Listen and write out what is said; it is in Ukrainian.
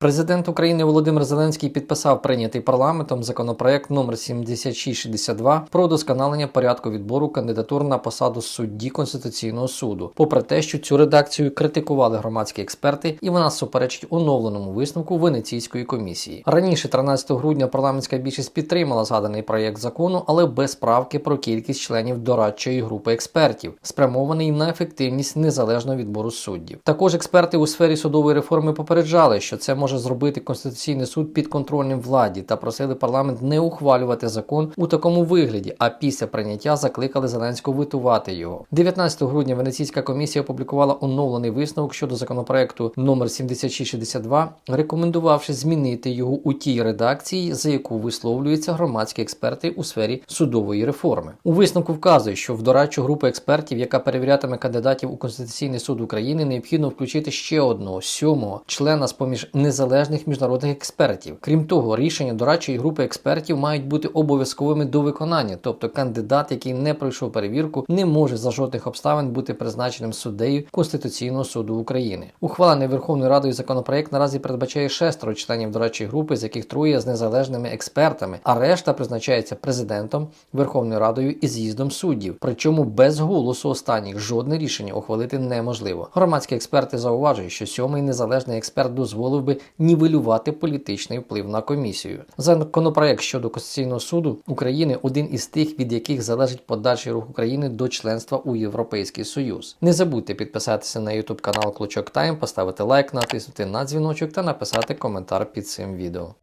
Президент України Володимир Зеленський підписав прийнятий парламентом законопроект номер 7662 про удосконалення порядку відбору кандидатур на посаду судді Конституційного суду. Попри те, що цю редакцію критикували громадські експерти, і вона суперечить оновленому висновку Венеційської комісії. Раніше, 13 грудня, парламентська більшість підтримала згаданий проєкт закону, але без правки про кількість членів дорадчої групи експертів, спрямований на ефективність незалежного відбору суддів. Також експерти у сфері судової реформи попереджали, що це може зробити конституційний суд підконтрольним владі та просили парламент не ухвалювати закон у такому вигляді. А після прийняття закликали Зеленського витувати його. 19 грудня Венеційська комісія опублікувала оновлений висновок щодо законопроекту номер 7662, рекомендувавши змінити його у тій редакції, за яку висловлюються громадські експерти у сфері судової реформи. У висновку вказує, що в дорадчу групу експертів, яка перевірятиме кандидатів у Конституційний суд України, необхідно включити ще одного сьомого члена з поміж незалежних міжнародних експертів. Крім того, рішення дорадчої групи експертів мають бути обов'язковими до виконання, тобто кандидат, який не пройшов перевірку, не може за жодних обставин бути призначеним суддею Конституційного суду України. Ухвалений Верховною Радою законопроект наразі передбачає шестеро членів дорадчої групи, з яких троє з незалежними експертами, а решта призначається президентом, Верховною Радою і з'їздом суддів. Причому без голосу останніх жодне рішення ухвалити неможливо. Громадські експерти зауважують, що сьомий незалежний експерт дозволив би нівелювати політичний вплив на комісію. Законопроект щодо Конституційного суду України один із тих, від яких залежить подальший рух України до членства у Європейський Союз. Не забудьте підписатися на YouTube канал Клочок Тайм, поставити лайк, натиснути на дзвіночок та написати коментар під цим відео.